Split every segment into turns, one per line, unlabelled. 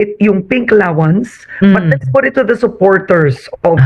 it yung pink allowance, but
Mm.
let's put it to the supporters of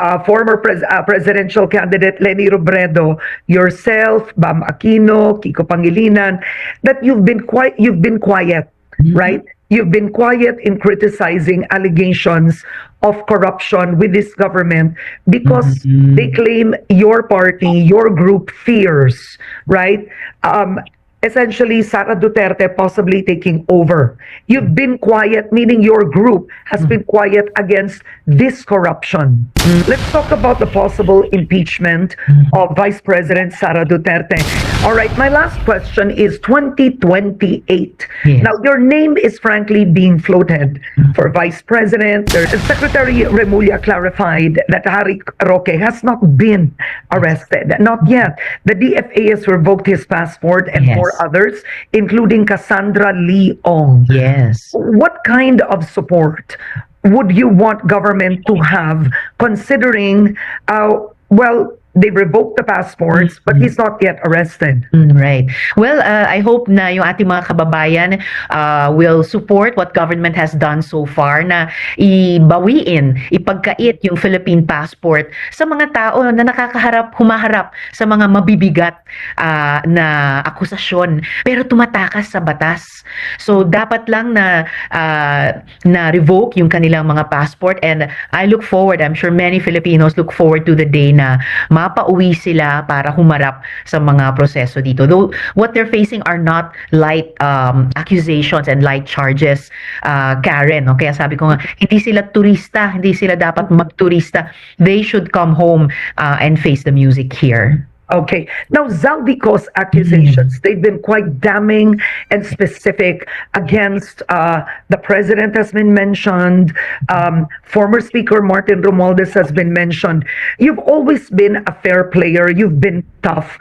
uh, former pres- uh, presidential candidate Lenny Robredo, yourself, Bam Aquino, Kiko Pangilinan, that you've been quiet. You've been quiet, right? You've been quiet in criticizing allegations of corruption with this government because
Mhm.
they claim your party, your group fears, right? Um, essentially, Sara Duterte possibly taking over. You've hmm. been quiet, meaning your group has hmm. been quiet against this corruption. Hmm. Let's talk about the possible impeachment of Vice President Sara Duterte. All right, my last question is 2028.
Yes.
Now, your name is frankly being floated for Vice President. Secretary Remulla clarified that Harry Roque has not been arrested. Not yet. The DFA has revoked his passport and
Yes.
Four others, including Cassandra Lee Ong.
Yes.
What kind of support would you want government to have considering, uh, well, they revoked the passports, but he's not yet arrested?
Mm, Right. Well, uh, I hope na yung ating mga kababayan uh, will support what government has done so far na ibawiin, ipagkait yung Philippine passport sa mga tao na nakakaharap, humaharap sa mga mabibigat uh, na akusasyon pero tumatakas sa batas. So dapat lang na uh, na revoke yung kanilang mga passport and I look forward, I'm sure many Filipinos look forward to the day na mapauwi sila para humarap sa mga proseso dito. Though what they're facing are not light um, accusations and light charges, uh, Karen. No? Kaya sabi ko nga, hindi sila turista, hindi sila dapat magturista. They should come home uh, and face the music here.
Okay. Now, Zaldico's accusations, they've been quite damning and specific against uh, the president has been mentioned, um, former Speaker Martin Romualdez has been mentioned. You've always been a fair player. You've been tough.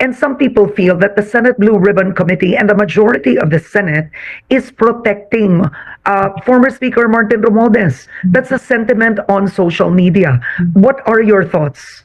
And some people feel that the Senate Blue Ribbon Committee and the majority of the Senate is protecting uh, former Speaker Martin Romualdez. That's a sentiment on social media. What are your thoughts?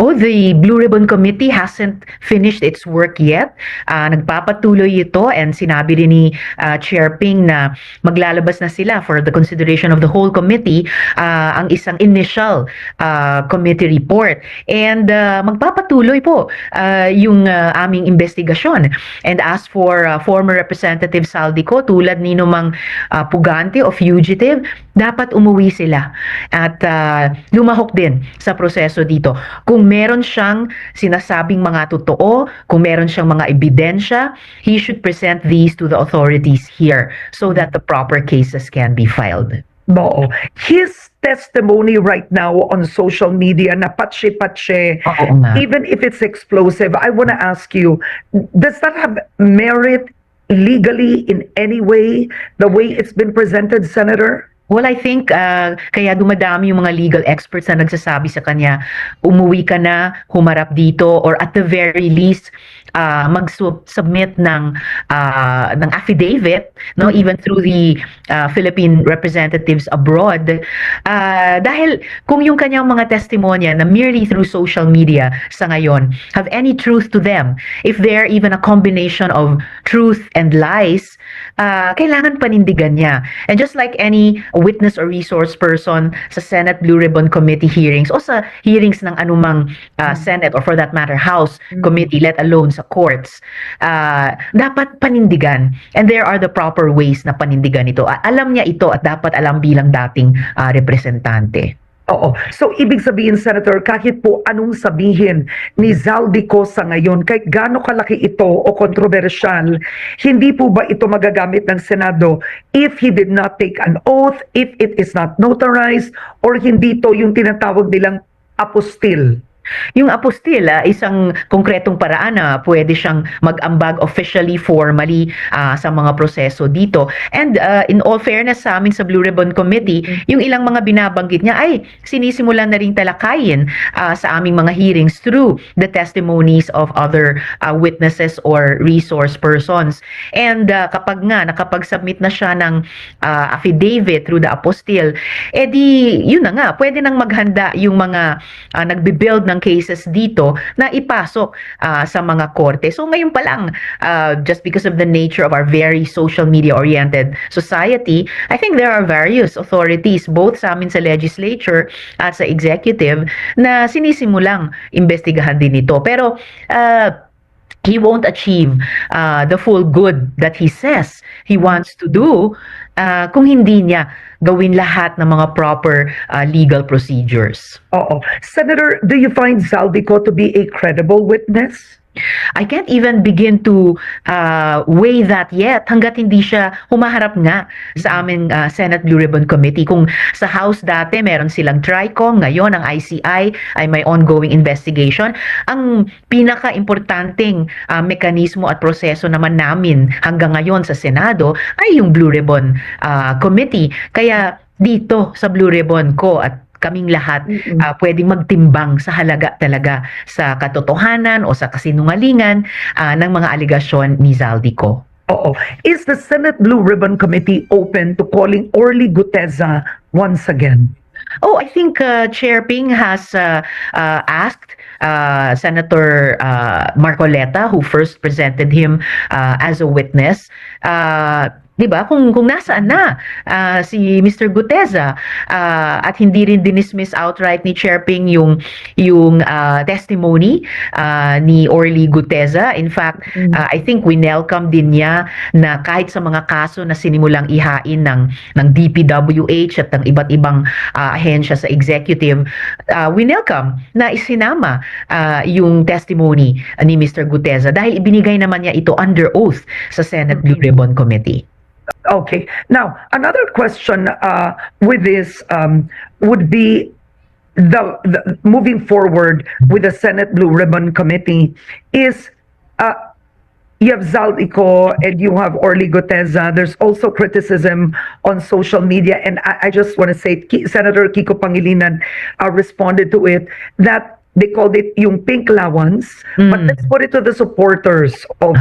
Oh, the Blue Ribbon Committee hasn't finished its work yet. Ah, nagpapatuloy ito and sinabi rin ni ah, Chair Ping na maglalabas na sila for the consideration of the whole committee ah, ang isang initial ah, committee report. And ah, magpapatuloy po ah, yung ah, aming investigasyon. And as for ah, former Representative Saldico, tulad ni Numang ah, Pugante o fugitive, dapat umuwi sila at ah, lumahok din sa proseso dito. Kung meron siyang sinasabing mga totoo, kung meron siyang mga ebidensya, he should present these to the authorities here so that the proper cases can be filed.
Oo. His testimony right now on social media na patse-patse, even if it's explosive, I want to ask you, does that have merit legally in any way, the way it's been presented, Senator?
Well, I think uh, kaya dumadami yung mga legal experts na nagsasabi sa kanya, umuwi ka na, humarap dito, or at the very least, uh, mag-submit ng, uh, ng affidavit, no, even through the uh, Philippine representatives abroad. Uh, dahil kung yung kanyang mga testimonya na merely through social media sa ngayon have any truth to them, if they're even a combination of truth and lies, uh, kailangan panindigan niya. And just like any witness or resource person sa Senate Blue Ribbon Committee hearings o sa hearings ng anumang uh, Senate or for that matter House Committee, let alone sa courts, uh, dapat panindigan. And there are the proper ways na panindigan ito. Alam niya ito at dapat alam bilang dating uh, representante.
Oo. So, ibig sabihin, Senator, kahit po anong sabihin ni Zaldico sa ngayon, kahit gaano kalaki ito o kontrobersyal, hindi po ba ito magagamit ng Senado if he did not take an oath, if it is not notarized, or hindi ito yung tinatawag nilang apostil?
Yung apostil, ah, isang konkretong paraan na pwede siyang mag-ambag officially, formally ah, sa mga proseso dito. And ah, in all fairness sa amin sa Blue Ribbon Committee, yung ilang mga binabanggit niya ay sinisimulan na rin talakayin ah, sa aming mga hearings through the testimonies of other ah, witnesses or resource persons. And ah, kapag nga nakapag-submit na siya ng ah, affidavit through the apostil, edi yun na nga, pwede nang maghanda yung mga ah, nagbe-build ng cases dito na ipasok ah, sa mga korte. So ngayon pa lang, ah, just because of the nature of our very social media oriented society, I think there are various authorities both sa amin sa legislature at sa executive na sinisimulang investigahan din ito. Pero ah, he won't achieve uh, the full good that he says he wants to do uh, kung hindi niya gawin lahat ng mga proper uh, legal procedures.
Oo. Senator, do you find Zaldico to be a credible witness?
I can't even begin to uh, weigh that yet hanggat hindi siya humaharap nga sa aming uh, Senate Blue Ribbon Committee. Kung sa House dati meron silang TRICOM, ngayon ang ICI ay may ongoing investigation. Ang pinaka-importanting uh, mekanismo at proseso naman namin hanggang ngayon sa Senado ay yung Blue Ribbon uh, Committee. Kaya dito sa Blue Ribbon ko at kaming lahat
Mm-mm.
uh, pwedeng magtimbang sa halaga talaga sa katotohanan o sa kasinungalingan ah, ng mga aligasyon ni Zaldico.
Oo. Is the Senate Blue Ribbon Committee open to calling Orly Guteza once again?
Oh, I think uh, Chair Ping has uh, uh, asked uh, Senator uh, Marcoleta, who first presented him uh, as a witness, uh, 'di ba? Kung kung nasaan na uh, si Mr. Guteza uh, at hindi rin dinismiss outright ni Chair Ping yung yung uh, testimony uh, ni Orly Guteza. In fact,
Mm.
uh, I think winelcome din niya na kahit sa mga kaso na sinimulang ihain ng ng DPWH at ng iba't ibang uh, ahensya sa executive, uh, winelcome na isinama uh, yung testimony ni Mr. Guteza dahil ibinigay naman niya ito under oath sa Senate Blue Ribbon Committee.
Okay. Now, another question uh, with this um, would be the, the moving forward with the Senate Blue Ribbon Committee is uh, you have Zaldico and you have Orly Guteza. There's also criticism on social media, and I, I just want to say Senator Kiko Pangilinan uh, responded to it that they called it yung pink lawans, but
Mm.
let's put it to the supporters of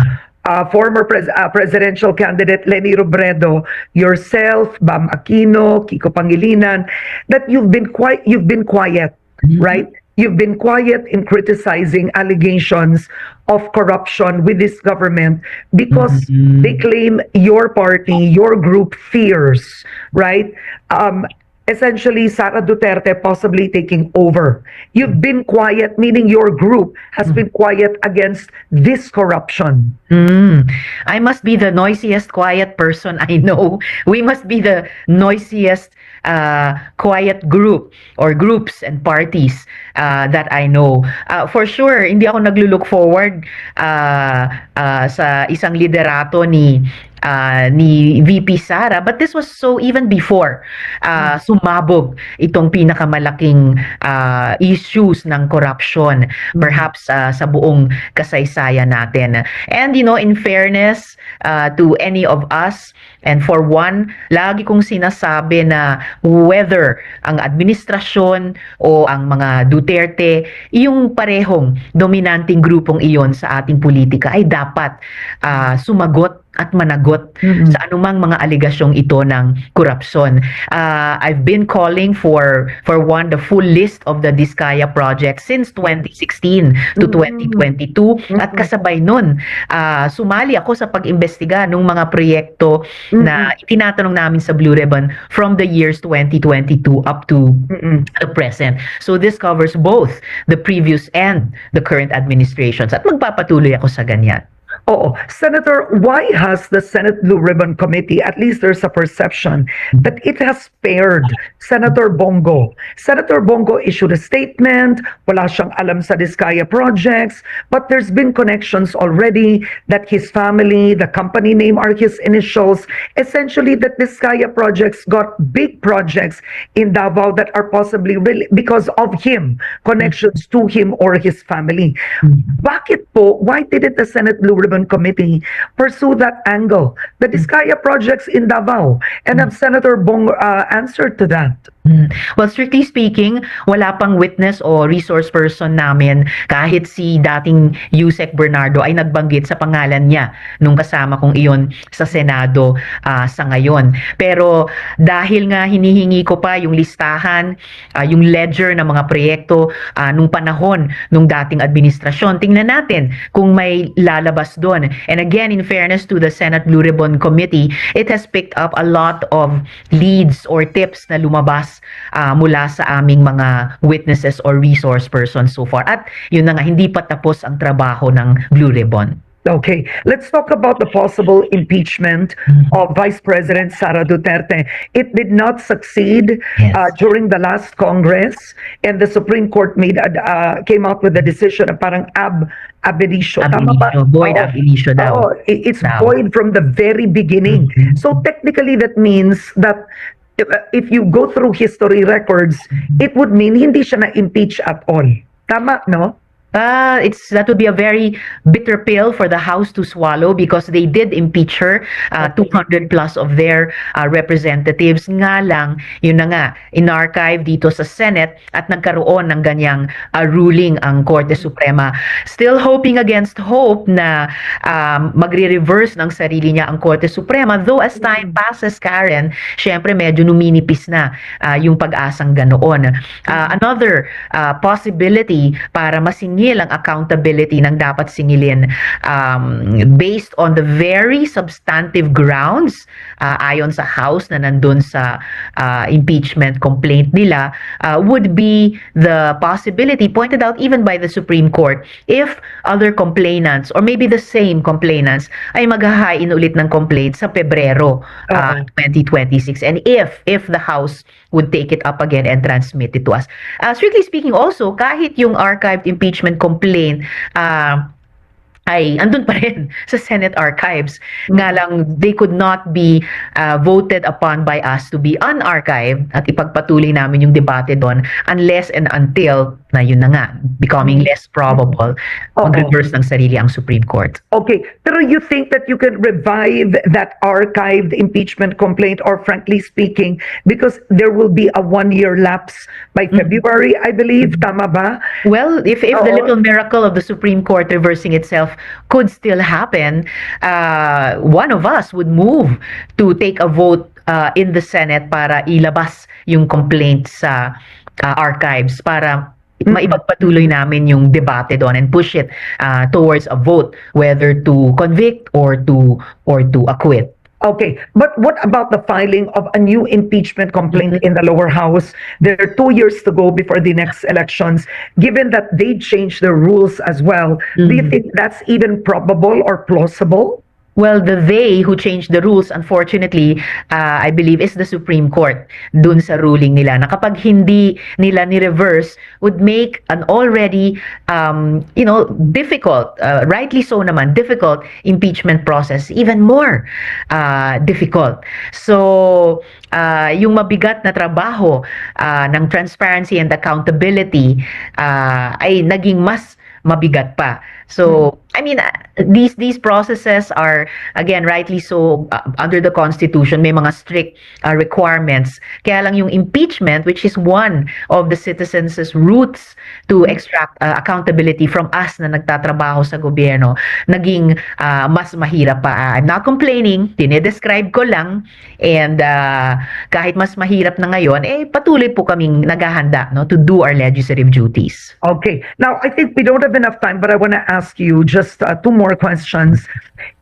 uh, former pres- uh, presidential candidate Lenny Robredo, yourself, Bam Aquino, Kiko Pangilinan, that you've been quiet. You've been quiet, right? You've been quiet in criticizing allegations of corruption with this government because
Mhm.
they claim your party, your group fears, right? Um, essentially, Sara Duterte possibly taking over. You've been quiet, meaning your group has been quiet against this corruption.
Mm. I must be the noisiest quiet person I know. We must be the noisiest uh, quiet group or groups and parties uh, that I know. Uh, for sure, hindi ako naglulook forward uh, uh, sa isang liderato ni uh, ni VP Sara. But this was so even before uh, sumabog itong pinakamalaking uh, issues ng corruption perhaps uh, sa buong kasaysayan natin. And you know in fairness uh, to any of us and for one lagi kong sinasabi na whether ang administrasyon o ang mga Duterte yung parehong dominanting grupong iyon sa ating politika ay dapat ah, sumagot at managot
Mm-mm.
sa anumang mga aligasyong ito ng korupsyon. Ah, I've been calling for for one the full list of the Diskaya project since 2016 to
Mm.
2022 at
Mm-mm.
kasabay nun ah, sumali ako sa pag-imbestiga ng mga proyekto na tinatanong namin sa Blue Ribbon from the years 2022 up to
Mm-mm.
the present. So this covers both the previous and the current administrations at magpapatuloy ako sa ganyan.
Oh, Senator, why has the Senate Blue Ribbon Committee, at least there's a perception that it has spared Senator Bongo? Senator Bongo issued a statement, wala siyang alam sa Diskaya projects, but there's been connections already that his family, the company name are his initials, essentially that Diskaya projects got big projects in Davao that are possibly really because of him, connections to him or his family. Mm-hmm. Bakit po, why didn't the Senate Blue Ribbon Committee pursue that angle? The Diskaya projects in Davao and have Senator Bong uh, answered to that.
Mm. Well, strictly speaking, wala pang witness o resource person namin kahit si dating Yusek Bernardo ay nagbanggit sa pangalan niya nung kasama kong iyon sa Senado ah, sa ngayon. Pero dahil nga hinihingi ko pa yung listahan, ah, yung ledger ng mga proyekto ah, nung panahon nung dating administrasyon, tingnan natin kung may lalabas doon. And again, in fairness to the Senate Blue Ribbon Committee, it has picked up a lot of leads or tips na lumabas ah, mula sa aming mga witnesses or resource persons so far. At yun na nga, hindi pa tapos ang trabaho ng Blue Ribbon.
Okay, let's talk about the possible impeachment of Vice President Sara Duterte. It did not succeed
Yes.
uh, during the last Congress, and the Supreme Court made uh, came out with a decision na parang ab ab initio.
Ab initio, void
Oo.
ab initio daw.
I- it's
Daw.
void from the very beginning.
Mhm.
So technically, that means that if you go through history records, it would mean hindi siya na-impeach at all. Tama, no?
Uh, it's that would be a very bitter pill for the House to swallow because they did impeach her, uh, 200 plus of their uh, representatives. Nga lang, yun na nga, in-archive dito sa Senate at nagkaroon ng ganyang uh, ruling ang Korte Suprema. Still hoping against hope na um, magre-reverse ng sarili niya ang Korte Suprema. Though as time passes, Karen, syempre medyo numinipis na uh, yung pag-asang ganoon. Uh, another uh, possibility para masingil ang accountability ng dapat singilin um, based on the very substantive grounds uh, ayon sa House na nandun sa uh, impeachment complaint nila uh, would be the possibility pointed out even by the Supreme Court if other complainants or maybe the same complainants ay maghahain ulit ng complaint sa Pebrero uh, 2026 and if if the House would take it up again and transmit it to us. Uh, strictly speaking also, kahit yung archived impeachment complaint uh, ay andun pa rin sa Senate archives. Nga lang, they could not be uh, voted upon by us to be unarchived at ipagpatuloy namin yung debate doon unless and until na yun na nga, becoming less probable,
Oo.
mag-reverse ng sarili ang Supreme Court.
Okay, pero you think that you can revive that archived impeachment complaint or frankly speaking, because there will be a one-year lapse by February, I believe, tama ba?
Well, if if the little miracle of the Supreme Court reversing itself could still happen, uh, one of us would move to take a vote uh, in the Senate para ilabas yung complaint sa uh, archives para maipagpatuloy namin yung debate doon and push it uh, towards a vote whether to convict or to or to acquit.
Okay, but what about the filing of a new impeachment complaint in the lower house? There are two years to go before the next elections. Given that they changed the rules as well, do you
Mhm.
think that's even probable or plausible?
Well, the they who changed the rules, unfortunately, uh, I believe, is the Supreme Court dun sa ruling nila na kapag hindi nila ni-reverse would make an already, um, you know, difficult, uh, rightly so naman, difficult impeachment process even more uh, difficult. So, uh, yung mabigat na trabaho uh, ng transparency and accountability uh, ay naging mas mabigat pa. So, I mean, uh, these these processes are again rightly so uh, under the constitution may mga strict uh, requirements. Kaya lang yung impeachment which is one of the citizens' roots to extract uh, accountability from us na nagtatrabaho sa gobyerno, naging uh, mas mahirap pa. Uh, I'm not complaining, dinedescribe ko lang and uh, kahit mas mahirap na ngayon, eh patuloy po kaming naghahanda no to do our legislative duties.
Okay. Now, I think we don't have enough time, but I want to ask you just uh, two more questions.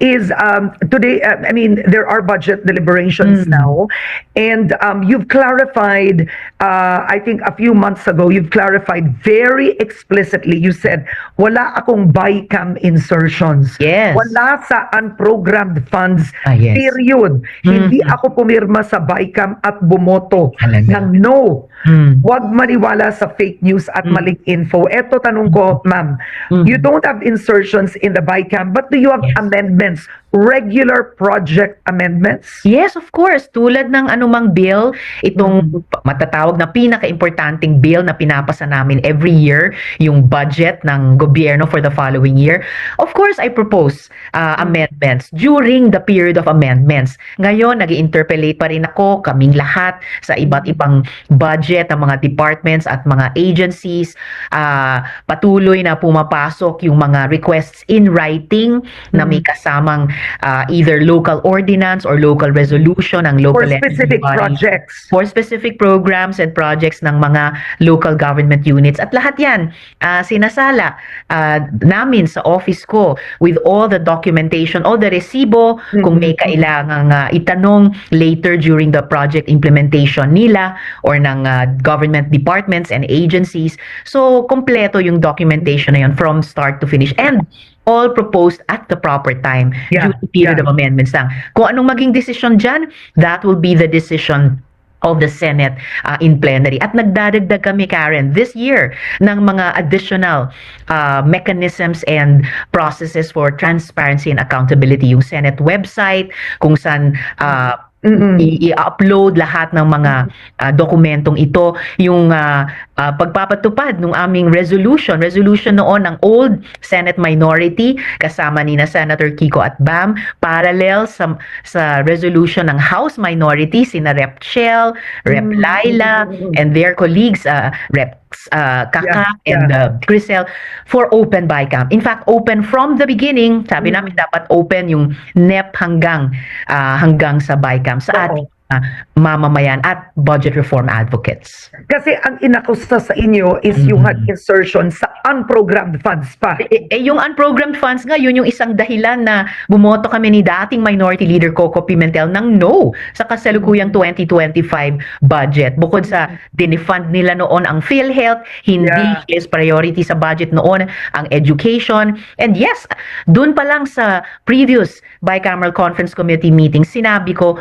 Is um, today, uh, I mean, there are budget deliberations
Mm.
now, and um, you've clarified, uh, I think a few months ago, you've clarified very explicitly. You said, wala akong BICAM insertions.
Yes.
Wala sa unprogrammed funds.
Ah, yes.
Period. Hindi
Mhm.
ako pumirma sa BICAM at bumoto
Talaga.
ng no.
Mm.
Huwag maniwala sa fake news at
Mm.
maling info. Eto tanong ko, ma'am,
Mm.
you don't have insertions in the BICAM, but do you have
Yes.
amendments regular project amendments?
Yes, of course. Tulad ng anumang bill, itong matatawag na pinaka-importanting bill na pinapasa namin every year, yung budget ng gobyerno for the following year. Of course, I propose uh, amendments during the period of amendments. Ngayon, nag interpellate pa rin ako, kaming lahat, sa iba't ibang budget ng mga departments at mga agencies. Ah, patuloy na pumapasok yung mga requests in writing na may kasamang uh, either local ordinance or local resolution ng
For
local
specific
legislative body
projects?
for specific programs and projects ng mga local government units. At lahat yan, ah, sinasala ah, namin sa office ko with all the documentation, all the resibo, kung may kailangang ah, itanong later during the project implementation nila or ng ah, government departments and agencies. So, kompleto yung documentation na yun from start to finish. And all proposed at the proper time
Yeah,
due to period
yeah.
of amendments lang. Kung anong maging decision dyan, that will be the decision of the Senate uh, in plenary. At nagdadagdag kami, Karen, this year ng mga additional uh, mechanisms and processes for transparency and accountability. Yung Senate website, kung saan uh,
Mm-mm.
i-upload lahat ng mga ah, dokumentong ito yung ah, ah, pagpapatupad ng aming resolution resolution noon ng old Senate minority kasama ni na Senator Kiko at Bam parallel sa sa resolution ng House minority sina Rep Shell, Rep
Mm.
Laila and their colleagues uh, Rep uh, Kaka
Yeah,
and uh, Crisel for open BICAM. In fact, open from the beginning. Sabi
Mm.
namin dapat open yung NEP hanggang ah, hanggang sa BICAM sa ating ah, mamamayan at budget reform advocates.
Kasi ang inakusta sa inyo is had
Mhm.
insertion sa unprogrammed funds pa.
Eh, eh, yung unprogrammed funds nga, yun yung isang dahilan na bumoto kami ni dating Minority Leader Coco Pimentel ng no sa kasalukuyang 2025 budget. Bukod sa dinifund nila noon ang PhilHealth, hindi
Yeah.
is priority sa budget noon ang education. And yes, dun pa lang sa previous bicameral conference committee meeting, sinabi ko,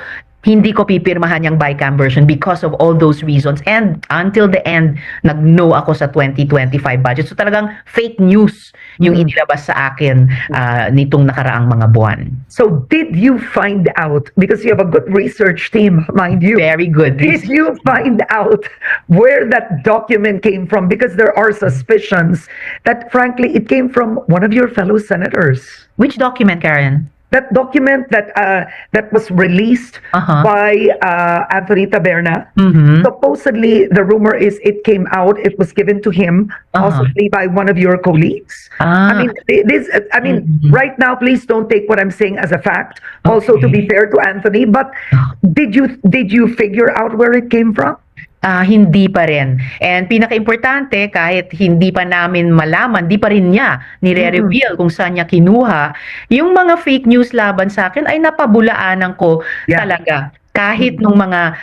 hindi ko pipirmahan yung BICAM version because of all those reasons. And until the end, nag-no ako sa 2025 budget. So talagang fake news yung
Mhm.
inilabas sa akin ah, nitong nakaraang mga buwan.
So did you find out, because you have a good research team, mind you,
Very good.
did you find out where that document came from? Because there are suspicions that frankly it came from one of your fellow senators.
Which document, Karen?
That document that uh, that was released
Uh-huh.
by uh, Anthony Taberna.
Mhm.
Supposedly, the rumor is it came out. It was given to him,
Uh-huh.
possibly by one of your colleagues.
Ah,
I mean, this. I mean,
Mhm.
right now, please don't take what I'm saying as a fact. Also, to be fair to Anthony, but did you did you figure out where it came from?
Ah, hindi pa rin. And pinaka-importante, kahit hindi pa namin malaman, di pa rin niya nire-reveal kung saan niya kinuha, yung mga fake news laban sa akin ay napabulaanan ko
Yeah.
talaga. Kahit nung mga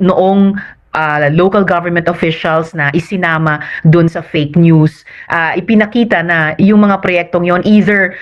noong ah, local government officials na isinama dun sa fake news, ah, ipinakita na yung mga proyektong yon either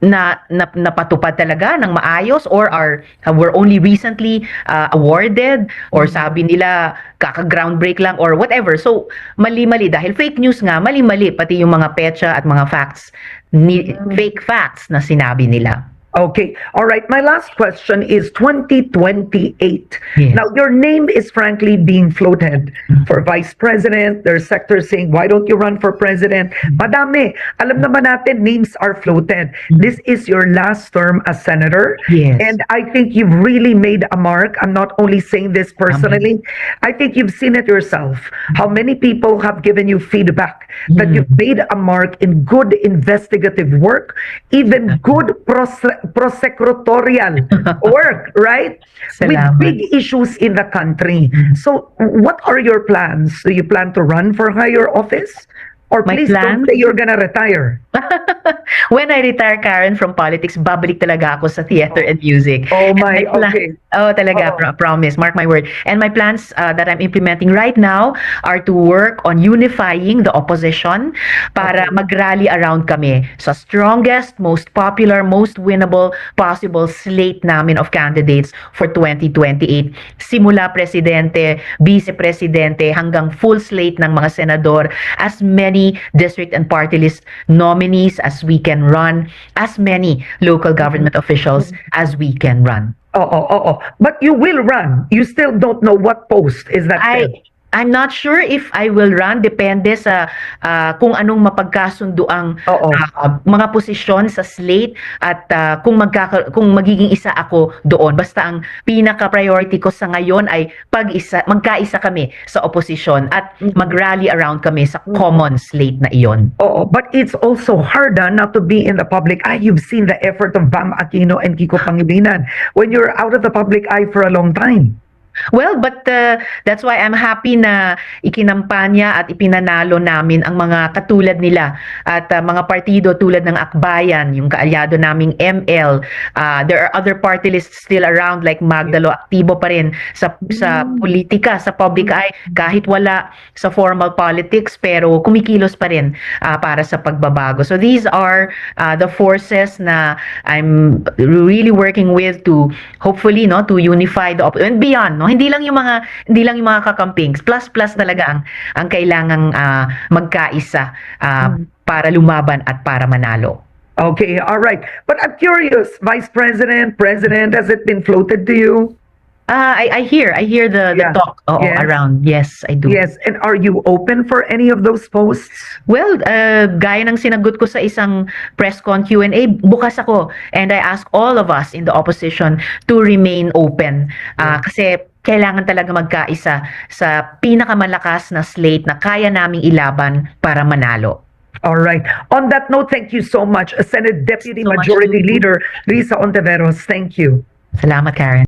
na, na napatupad talaga ng maayos or are were only recently uh, awarded or sabi nila kaka-groundbreak lang or whatever. So mali-mali dahil fake news nga, mali-mali pati yung mga petsa at mga facts ni, fake facts na sinabi nila.
Okay. All right. My last question is 2028.
Yes.
Now, your name is frankly being floated mm. for vice president. There's sectors saying, why don't you run for president? Mm. Madami. Alam naman natin, names are floated. Mm. This is your last term as senator.
Yes.
And I think you've really made a mark. I'm not only saying this personally. I think you've seen it yourself. How many people have given you feedback that
Mm.
you've made a mark in good investigative work, even good prose- prosecutorial work, right? With
Salamat.
big issues in the country. So, what are your plans? Do you plan to run for higher office? Or
My
please don't
plans?
say you're gonna retire.
When I retire, Karen, from politics, babalik talaga ako sa theater and music.
Oh
And
my,
pla-
okay.
Oh, talaga,
Oo.
pro- promise, mark my word. And my plans uh, that I'm implementing right now are to work on unifying the opposition para
Okay.
mag-rally around kami sa strongest, most popular, most winnable possible slate namin of candidates for 2028. Simula presidente, vice-presidente, hanggang full slate ng mga senador, as many many district and party list nominees as we can run, as many local government officials as we can run.
Oo, oo. But you will run. You still don't know what post. Is that?
I I'm not sure if I will run depende sa ah, kung anong mapagkasundo ang
Oo.
ah, mga posisyon sa slate at ah, kung magkaka kung magiging isa ako doon basta ang pinaka priority ko sa ngayon ay pag-isa magkaisa kami sa oposisyon at
Mhm.
mag-rally around kami sa common slate na iyon.
Oo, but it's also harder not to be in the public eye. You've seen the effort of Bam Aquino and Kiko Pangilinan when you're out of the public eye for a long time.
Well, but uh, that's why I'm happy na ikinampanya at ipinanalo namin ang mga katulad nila at uh, mga partido tulad ng Akbayan, yung kaalyado naming ML. Uh, there are other party lists still around like Magdalo, aktibo pa rin sa sa
Mm.
politika, sa public eye kahit wala sa formal politics pero kumikilos pa rin uh, para sa pagbabago. So these are uh, the forces na I'm really working with to hopefully no to unify the and beyond no hindi lang yung mga hindi lang yung mga kakampings plus plus talaga ang ang kailangang ah, magkaisa ah,
Mm.
para lumaban at para manalo.
Okay, all right. But I'm curious, Vice President, President, has it been floated to you?
Ah, I I hear I hear the the
Yeah.
talk oo,
Yes.
around. Yes, I do.
Yes, and are you open for any of those posts?
Well, uh, gaya ng sinagot ko sa isang press con Q&A, bukas ako. And I ask all of us in the opposition to remain open. Ah, Kasi kailangan talaga magkaisa sa pinakamalakas na slate na kaya naming ilaban para manalo.
All right. On that note, thank you so much, Senate Deputy
So much
Majority
to-
Leader Risa Ontiveros. Thank you.
Salamat, Karen.